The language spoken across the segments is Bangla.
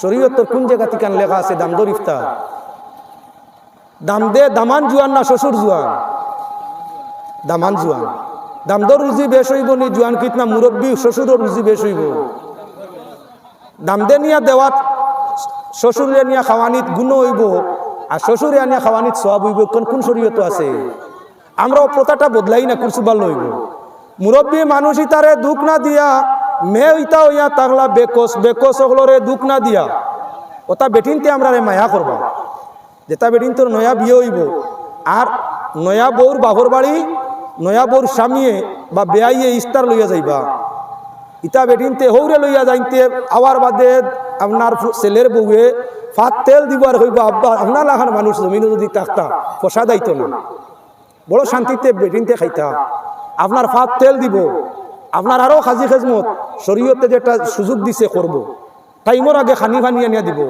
শরীয়তর কোন জায়গা থেকে লেখা আছে দামদর ইফতার। দাম দে, দামান জুয়ান না শ্বশুর জুয়ান? দামান জুয়ান। দামদর রুজি বেশ হইব নি, জুয়ান কিত না মুরব্বী শ্বশুরও রুজি বেশ হইব। দাম দে নিয়া দেওয়াত, শ্বশুরে নিয়া খাওয়ানিত গুণ হইব, আর শ্বশুরে আনিয়া খাওয়ানিত সব হইব, কোন কোন শরীয়ত আছে? আমরা প্রথাটা বদলাই না কুরসুবার লইব। মুরব্বী মানুষই তারে দুঃখ না দিয়া মে ইতা হইয়া তাগলা বেকস বেকস ওগুলোরে দুঃখ না দিয়া। ওটা বেটিনতে আমরা রে মায়া করবা। যেটা বেটিন তোর নয়া বিয়ে হইব। আর নয়া বউর বাবর বাড়ি, নয়া বউর স্বামীয়ে বা বেয়াইয়ে ইস্তার লইয়া যাইবা। ইতা বেটিনতে হৌরে লইয়া যাইতে আওয়ার বাদে আপনার ছেলের বউয়ে ফাত তেল দিব আর হইব, আব্বা, আপনার লাখান মানুষ জমিনে যদি থাকতা পশা দাইতো না। বড় শান্তিতে বেটিনতে খাইতা। আপনার ফাত তেল দিব। আপনার আরও খাজি খেজমত, শরীয়তে যেটা সুযোগ দিছে করব। টাইমর আগে খানি খানি আনিয়া দিব।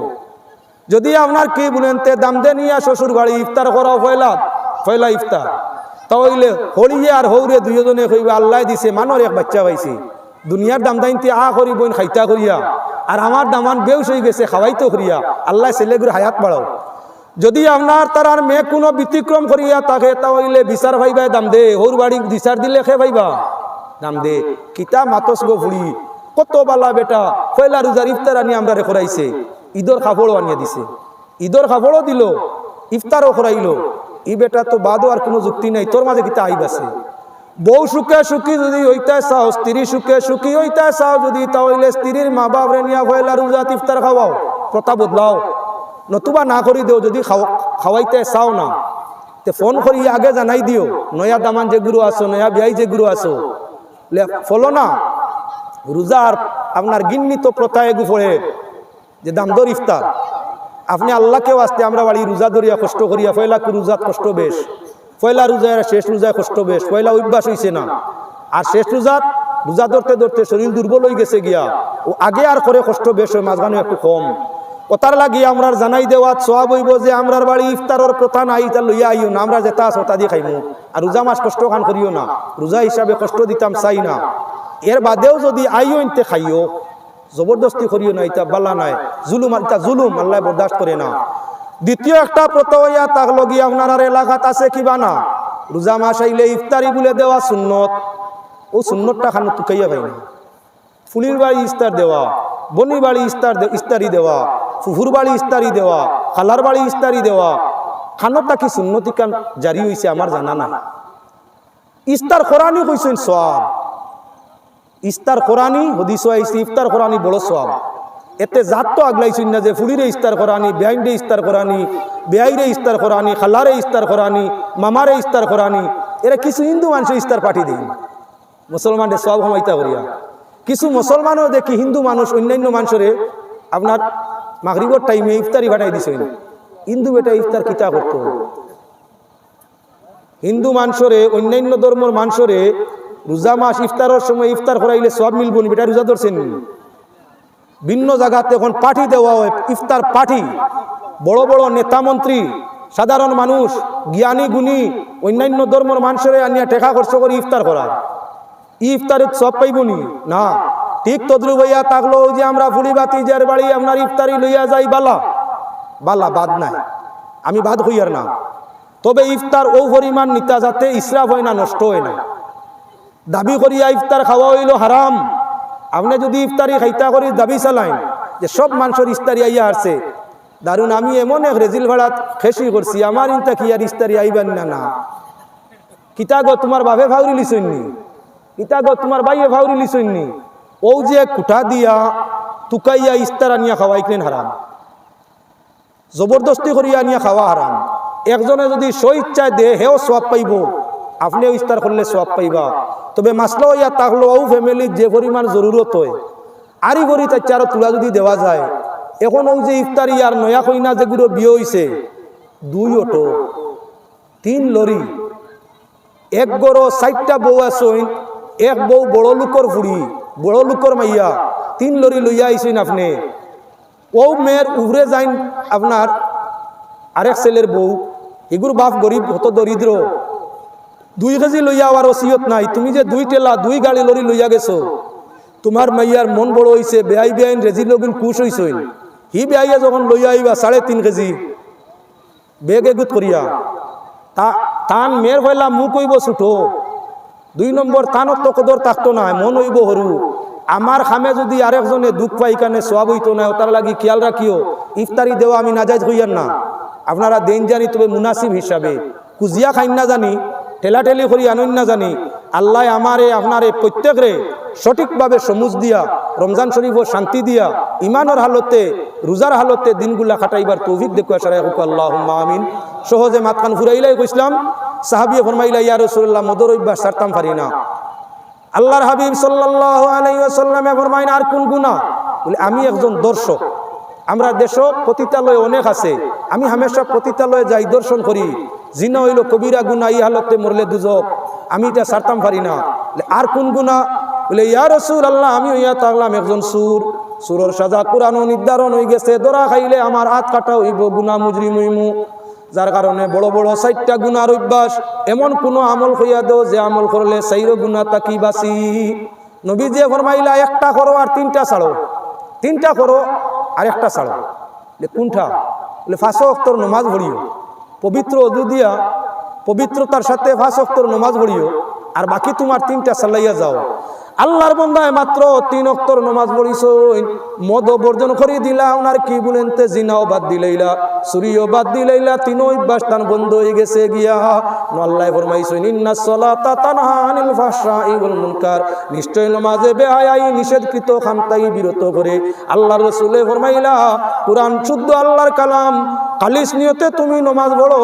যদি আপনার কি বলেন, তে দাম দে নিয়া শ্বশুর বাড়ি, ইফতার করা ফয়লা ফয়লা ইফতার। তাহলে হরিয়ে আর হৌরে দুইজনে কইবে, আল্লাহ দিছে, মানর এক বাচ্চা পাইছে। দুনিয়ার দাম দাইনতে আ করি বইন, খাইতা করিয়া। আর আমার দামান বেউস হয়ে গেছে, খাওয়াইতো করিয়া। আল্লাহ ছেলেগুলো হায়াত বাড়াও। যদি আপনার তার মেয়ে কোনো ব্যতিক্রম করিয়া তাকে তাহলে বিচার ভাইবাই দাম দে। হৌর বাড়ি বিচার দিলে খে ভাইবা দাম দে। কিতা মাতস গো কত বালা বেটা। পয়লা রোজার ইফতার আনি আমরা করাইছে ঈদর কাপড়ও আনিয়ে দিছে। ঈদর কাপড়ও দিল ইফতারও করাইলো ই বেটা তো বাদও আর কোনো যুক্তি নাই। তোর মাঝে কিতা আইব আছে? বউ সুখে সুখী যদি হইতে চাও, স্ত্রী সুখে সুখী হইতে চাও, যদি তাহলে স্ত্রীর মা বাপ রে নিয়া পয়লা রোজাত ইফতার খাওয়াও কথা বদলাও। নতুবা না করি দেও, যদি খাও- খাওয়াইতে চাও না। তে ফোন করি, আগে জানাই দিও। নয়া দামান যে গুরু আছো, নয়া বিয়াই যে গুরু আছো। ফলো না। রোজার আপনার গিন্নিত প্রথা এগু পড়ে, যে দামদর ইফতার। আপনি আল্লাহকেও আসতে আমরা বাড়ি রোজা ধরিয়া কষ্ট করিয়া, পয়লা রোজাত কষ্ট বেশ, পয়লা রোজায় শেষ রোজায় কষ্ট বেশ, পয়লা অভ্যাস হইছে না। আর শেষ রোজাত রোজা ধরতে ধরতে শরীর দুর্বল হয়ে গেছে গিয়া, ও আগে আর করে কষ্ট বেশ হয় মাঝখানে একটু কম। ওতার লাগিয়ে আমরা জানাই দেওয়া সব হইব যে আমরার বাড়ি ইফতারের প্রথা নাই, তা লইয়া আইও না, আমরা যেটা আছে ওটা দিয়ে খাইমু। আর রোজা মাস কষ্ট খান করিও না, রোজা হিসাবে কষ্ট দিতাম চাই না। এর বাদেও যদি আইও ইনতে খাইও, জবরদস্তি করিও না এটা বালা নাই, জুলুম এটা জুলুম, আল্লাহ বরদাস্ত করে না। দ্বিতীয় একটা প্রতয়া তাক লগিয়ে আপনার এলাকাত আছে কিবা না? রোজা মাস আইলে ইফতারি বলে দেওয়া সুন্নত, ও সুন্নতটা খানো তুকাইয়া পাই না ফুলির বাড়ি ইস্তার দেওয়া, বনির বাড়ি ইস্তার ইস্তারি দেওয়া ফুফুর বাড়ি ইস্তারি দেওয়া খালার বাড়ি ইস্তারি দেওয়া খানোটা কি সুন্নতিকান জারি হয়েছে আমার জানা না। ইস্তার কোরআনই কইছেন সব ইস্তার কোরআনই হদিস আইসি ইফতার কোরআনই বড় সব এতে জাত তো আগলাইছেন না যে ফুলিরে ইস্তার কোরআনি বেআইনরে ইস্তার কোরআনি বেআইরে ইস্তার কোরআনি খালারে ইস্তার কোরআনি মামারে ইস্তার কোরআনি এরা কিছু হিন্দু মানুষ ইস্তার পাঠি দেয় মুসলমানদের সব হমাইতা করিয়া। কিছু মুসলমানও দেখি হিন্দু মানুষ, অন্যান্য মানুষরে আপনার মাগরিবর টাইমে ইফতারি ভাটাই দিছেন হিন্দু বেটা ইফতার কিতা করত? হিন্দু মানুষরে অন্যান্য ধর্মর মানুষরে রোজা মাস ইফতারের সময় ইফতার করাইলে সব মিলব বেটা রোজা ধরছেন ভিন্ন জায়গাতে এখন পাঠি দেওয়া হয়, ইফতার পাঠি। বড় বড় নেতা মন্ত্রী, সাধারণ মানুষ, জ্ঞানী, গুণী, অন্যান্য ধর্মর মানুষরে আনিয়া টেকা খরচ করে ইফতার করার ইফতারিত সব পাইবনি না। ঠিক তদ্রু ভাইয়া থাকল যে আমরা ফুলি বাতি যার বাড়ি আপনার ইফতারি লইয়া যাই, বালা। বালা, বাদ নাই। আমি বাদ হইয়ার না। তবে ইফতার ও পরিমাণ নিতা যাতে ইসরাফ হয় না, নষ্ট হয় না। দাবি করিয়া ইফতার খাওয়া হইল হারাম। আপনি যদি ইফতারি খাইতা করি, দাবি চালাইন যে সব মানুষের ইফতারি আইয়া আসছে। দারুণ আমি এমন এক রেজিল ভাড়াত খেসি করছি, আমার ইনতা কি আর ইফতারি আইবেন না না। কিতা গো, তোমার বাপে ভাউরি লিছইনি কিতা গো, তোমার বাইয়ে ভাউরি লিছইনি ও যে কুঠা দিয়া তুকাইয়া ইস্তার আনিয়া খাওয়াই কেন হারাম। জবরদস্তি করিয়া আনিয়া খাওয়া হারাম। একজনে যদি স্বইচ্ছায় দে হেও সব পাইব। আপনিও ইস্তার করলে সব পাইবা। তবে মাসলো ইয়া তাকলো ও ফ্যামিলির যে পরিমাণ জরুরত হয় আরি গরি তার চারো তুলা যদি দেওয়া যায়, এখন ও যে ইফতারি আর নয়া কইনা যেগুলো বিয়ে হইছে, দুই অটো, তিন লরি, এক গড় চারটা বউ আসইন এক বউ বড় লোকর ফুড়ি বড় লোকর মাইয়া, তিন লরি লইয়া আইসইন আপনি। ও মেয়ের উভরে যাইন আপনার আরেক ছেলের বউ এগুর বাপ গরিব হত দরিদ্র দুই কেজি লইয়া আর ওসিয়ত নাই। তুমি যে দুই টেলা, দুই গাড়ি লরি লইয়া গেছো। তোমার মাইয়ার মন বড় হইছে বেআই বেআইন রেজি লগিন কুশ হইছইন হি বেআইয়া যখন লইয়া আইবা সাড়ে তিন কেজি। বেগ এগুত করিয়া। তা তান মেয়ের হইলা মুখ হইব ছুটো দুই নম্বর তানত কদর থাকতো না মন হইব হরু। আমার খামে যদি আরেকজনে দুঃখ পাই কানে সব হইতো না তার লাগি খেয়াল রাখিও, ইফতারি দেওয়া আমি নাজাজ হইয়ার না। আপনারা দেন জানি তবে মুনাসিব হিসাবে। কুজিয়া খাইন না জানি, ঠেলাঠেলি করি আনইন না জানি। আল্লাহ আমারে, আপনারে প্রত্যেকরে সঠিকভাবে সমুজ দিয়া, রমজান শরীফ ও শান্তি দিয়া ইমানের হালতে, রোজার হালতে দিনগুলা খাটাইবার তৌফিক দেখুয়া সারাই হুক আল্লাহ আমিন। সহজে মাতকান ফুরাইলাই কইসলাম সাহাবিয়ে ফরমাইলা ইয়া রসুল্লাহ মদর অভ্যাস সারতাম পারি না। আল্লাহর হাবিব সাল্লাল্লাহু আলাইহি ওয়াসাল্লামে ফরমাইন, আর কোন গুণা বলে, আমি একজন দর্শক। আমরা দেশ পতিতালয় অনেক আছে। আমি হামেশা পতিতালয়ে যাই দর্শন করি। জিনা হইল কবিরা গুণা এই হালতে মরলে দুজক। আমি এটা সারতাম পারি না। আর কোন গুণা বলে, ইয়া রসুল আল্লাহ আমি ইয়া থাকলাম একজন সুর। সুরর সাজা কোরআনও নির্ধারণ হয়ে গেছে, দরা খাইলে আমার হাত কাটা হইব গুনা মুজরি মুইমু যার কারণে বড় বড় চারটা গুণার অভ্যাস, এমন কোনো আমল হইয়া দেও যে আমল করলে সাইর গুণা তাকি বাসি নবী যে ফরমাইলা, একটা করো আর তিনটা ছাড়ো। তিনটা করো আর একটা ছাড়ো। কোনটা? বলে ফাঁসো অক্তর নমাজ ভরিও পবিত্র অজু দিয়া পবিত্রতার সাথে অক্তর নমাজ ভরিও আর বাকি তোমার তিনটা সাল্লাইয়া যাও। আল্লাহর বন্ধায় মাত্র তিন অক্তর নমাজ পড়িস মদ বর্জন করে দিলা ওনার কি বলেন তে জিনাও বাদ দিলাইলা সুরিও বাদ দিলাইলা তিন অভ্যাস তান বন্ধ হয়ে গেছে গিয়া। আল্লাহ ফরমাইছেন ইন্না সলাতা তানহা আনিল ফাহশাই ওয়াল মুনকার। নিশ্চয় নমাজে বেহায়াই নিষেধকৃত খামতাই বিরত করে। আল্লাহর রাসূলে ফরমাইলা, কুরআন শুদ্ধ আল্লাহর কালাম কালিস নিয়তে তুমি নমাজ পড়ো,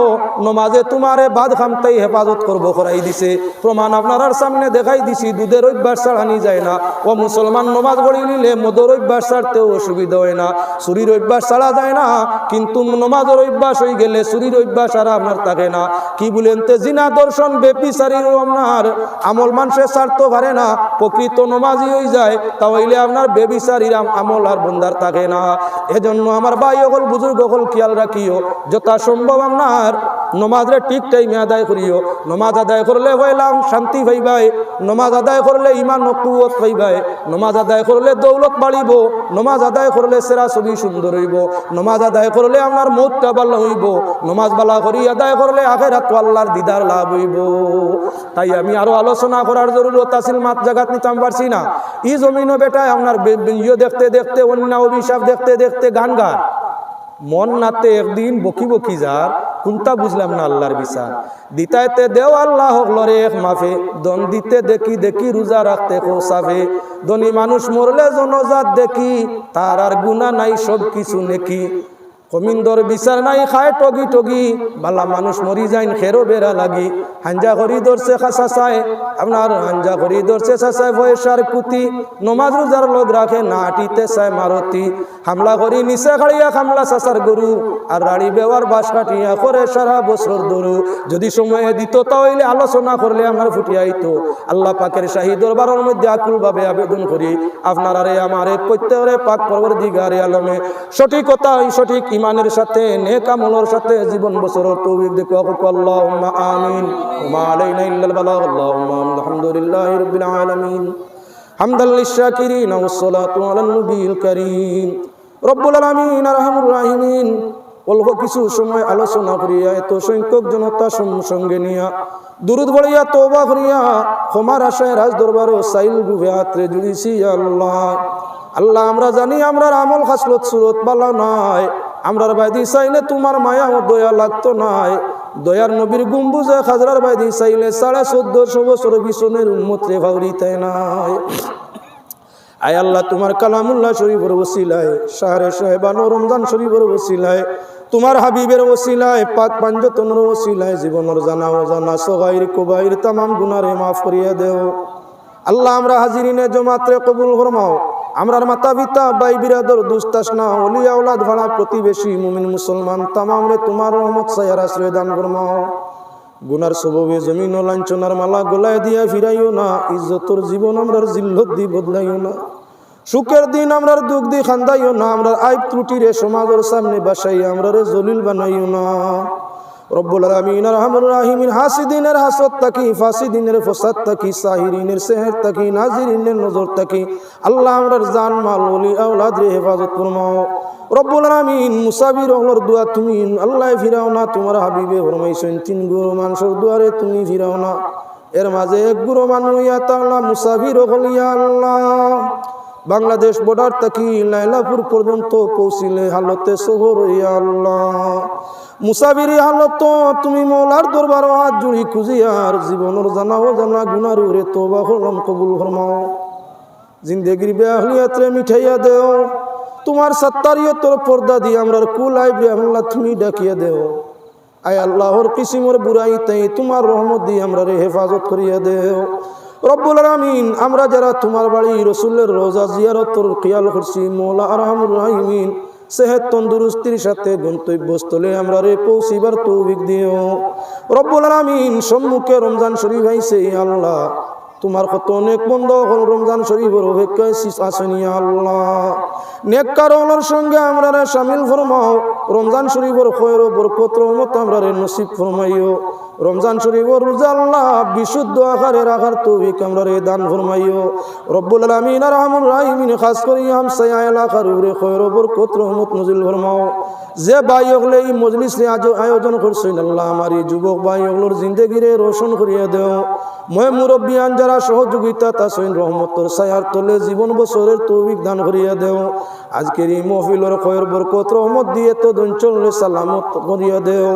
নমাজে তোমারে বাদ খামতাই হেফাজত করব করাই দিছে। প্রমাণ আপনার সামনে দেখাই দিছি, দুধের অভ্যাস ছাড়ানি যায় না। ও মুসলমান নমাজ পড়ি নিলে মদর অভ্যাস ছাড়তেও অসুবিধা হয় না। চুরির অভ্যাস ছাড়া যায় না, কিন্তু নমাজের অভ্যাস হয়ে গেলে চুরির অভ্যাস আর আপনার থাকে না। কি বলেন তে? জিনা দর্শন বেপিসারির আপনার আমল মানুষের ছাড়তে পারে না, প্রকৃত নমাজি হয়ে যায়, তাহলে আপনার বেবিসারির আম- আমল আর বন্দার থাকে না। এজন্য আমার ভাই অকল বুজুর্গ অকল খেয়াল রাখিও যথা সম্ভব আপনার নমাজরে ঠিক টাইমে আদায় করিও। নমাজ আদায় করলে হইলাম, শান্তি পাইবাই নমাজ আদায় করলে ইমান নকুয়ত পাইবাই নমাজ আদায় করলে দৌলত বাড়িব। নমাজ আদায় করলে সেরা ছবি সুন্দর হইব। নমাজ আদায় করলে আপনার মৌতটা ভালো হইব। নমাজ বালা করি আদায় করলে আখেরাত আল্লাহর দিদার লাভ হইব। তাই আমি আরও আলোচনা করার জরুরত আছিল মাত জাগাত নিতাম পারছি না। ই জমিনও বেটায় আপনার ইয়ে দেখতে দেখতে, অন্য অভিশাপ দেখতে দেখতে গান গান মন নাতে একদিন বকি বকি যার, কোনটা বুঝলাম না আল্লাহর বিচার। দিতাইতে দেও আল্লাহ হকলরে এক মাফে, দন দিতে দেখি দেখি রোজা রাখতে কো সাফে ধনী মানুষ মরলে জনজাত দেখি, তার আর গুণা নাই সব কিছু নেকি। কমিন্দর বিচার নাই, খায় টগি টগি। বালা মানুষ মরি যাইন, খেরো বেড়া লাগি। হাঞ্জা করি ধরছে খাসা চায় আপনার হাঞ্জা করি ধরছে চাচায় বয়সার কুতি নমাজ রোজার লোক রাখে, না চায় মারতি। হামলা করি নিচে খাড়িয়া, খামলা চাচার গরু। আর রাড়ি বেওয়ার বাস কাটিয়া করে সারা বছর দরু যদি সময়ে দিত তাহলে আলোচনা করলে আমার ফুটিয়াইতো আল্লাহ পাকের শাহী দরবারের মধ্যে আকুল ভাবে আবেদন করি, আপনার আরে আমার প্রত্যেকরে পাক পরবর দিগারে আলমে। সঠিকতা ওই সঠিক ইমানের সাথে, নেক আমলের সাথে জীবন বছরের তৌফিক দেখো আল্লাহুম্মা আমিন। ওমা আলাইনা ইল্লাল বালাগ। আল্লাহুম্মা আলহামদুলিল্লাহি রাব্বিল আলামিন। কারীম। রব্বুল আলামিন, আরহামুর রাহিমিন। অল্প কিছু সময় আলোচনা করিয়া এত সংখ্যক জনতা সঙ্গে নিয়া, দুরুদ বড়িয়া তোবা করিয়া ক্ষমার আশায় রাজ সাইল জুড়িছি আল্লাহ। আল্লাহ, আমরা জানি আমরা আমল খাসলত সুরত বালা নয়। আমরার বাইদি চাইলে তোমার মায়া ও দয়া লাগতো নাই। দয়ার নবীর গুম্বুজে খাজরার বাইদি চাইলে সাড়ে চোদ্দশো বছর বিছনের উন্মত্রে ভাউরিতে নাই। আয় আল্লাহ, তোমার কালামুল্লাহ শরীফের ওসিলায় সাহেবান রমজান শরীফের ওসিলায়, তোমার হাবিবের ওসিলায়, পাক পাঞ্জতনের ওসিলায়, জীবনের জানা ও জানা সগাইর কোবাইর তামাম গুনারে মাফ করিয়া দেও। আল্লাহ, আমরা হাজিরিনে জমাত্রে কবুল ফরমাও। আমরার মাতা পিতা বাই বিরাদর দুস্তাসনা, অলিয়া ওলাদ ভাড়া প্রতিবেশী মুমিন মুসলমান তামাম রে তোমার রহমত সায়ার আশ্রয় দান ফরমাও গুনার সববে জমিন ও লাঞ্ছনার মালা গলায় দিয়া ফিরাইও না, ইজ্জতর জীবন আমরার জিল্লত দি বদলাইও না। সুখের দিন আমরার দুঃখ দি খান্দাইও না, আমরার আইব ত্রুটিরে সমাজের সামনে বাসাই আমরারে জলিল বানাইও না। রব্বুল আলামিন রহমান রাহিমিন, হাসিদিনের হাসত তাকি ফাসিদিনের ফসাদ তাকি সাহিরিনের সেহের তাকি নাজিরিনের নজর তাকি আল্লাহ আমরার জান, মাল, ওলি, আওলাদ রে হেফাজত ফরমাও। রব্বুল আলামিন মুসাফির হলর দোয়া তুমি, আল্লাহ ফিরাও না, তোমার হাবিবে ফরমাইছেন তিন গুরু মানুষের দুয়ারে তুমি ফিরাও না। এর মাঝে এক গুরু মানুষ ইয়া তাআলা মুসাফির হল ইয়া আল্লাহ। বাংলাদেশ বর্ডার থাকি লাইলাপুর পর্যন্ত পৌঁছিলে হালতে শহর আল্লাহ। মুসাফিরি হালত, তুমি মৌলার দরবার হাত জুড়ি খুঁজিয়ার জীবনের জানাও জানা গুনার উরে তোবা হলাম কবুল ফরমাও। জিন্দেগির বেহলিয়াত্রে মিঠাইয়া দেও। তোমার সত্তারিয়তর পর্দা দিয়ে আমরা কুল আইবে আল্লাহ, তুমি ডাকিয়া দেও। আয় আল্লাহর কিসিমর তাই তোমার রহমত দিয়ে আমরা রে হেফাজত করিয়া দেও। রব্বুল আলমিন, আমরা যারা তোমার বাড়ি রসুলের রোজা জিয়ারতর খেয়াল করছি, মৌলা আরহামুর রাহিমিন, সেহেত তন্দুরুস্তির সাথে গন্তব্যস্থলে আমরা রে পৌঁছিবার তৌভিক দিও। রব্বুল আলমিন, সম্মুখে রমজান শরীফ আইছে আল্লাহ। তোমার কত অনেক বন্ধ হল রমজান শরীফের অপেক্ষায় আসেনি আল্লাহ। নেক কারণের সঙ্গে আমরা সামিল ফরমাও। রমজান শরীফের খয়ের বরকত রহমত আমরা নসিব ফরমাইও। রমজান শরীফের রোজা আল্লাহ বিশুদ্ধ আকারে রাখার তৌফিক আমরা রে দান ফরমাইও। রব্বুল আলামিন আর আমুর রাহিমিন, খাস করি হাম সায়া এলাকার উপরে খয়ের বরকত রহমত নজিল ফরমাও। যে ভাই হলে এই মজলিস আয়োজন করছেন, আল্লাহ আমার এই যুবক ভাই হলোর জিন্দগিরে রোশন করিয়া দেও। মই মুরব্বিয়ান যারা সহযোগিতা, তাসইন রহমতর সায়ার তলে জীবন বছরের তৌফিক দান করিয়া দেও। আজকের এই মহফিলর খয়ের বরকত, রহমত দিয়ে তো দঞ্চলে সালামত করিয়া দেও।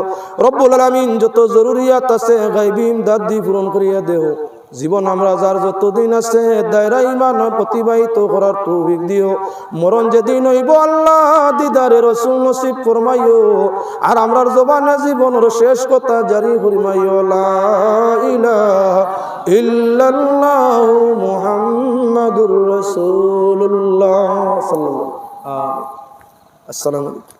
রব্বুল আলামিন যত জরুরিয়াত আছে, গাইবি, ইমদাদ দি পূরণ করিয়া দেও। জীবন আমরা যার যতদিন আছে, দায়রা ইমান প্রতিবাহিত করার তৌফিক দিও। মরণ যেদিন হইব আল্লাহ দিদারে রসুল নসিব ফরমাইও। আর আমরার জবানে জীবনের শেষ কথা জারি ফরমাইও, লা ইল্লাল্লাহ মুহাম্মাদুর রাসূলুল্লাহ সাল্লাল্লাহু আলাইহি আসসালামু আলাইকুম।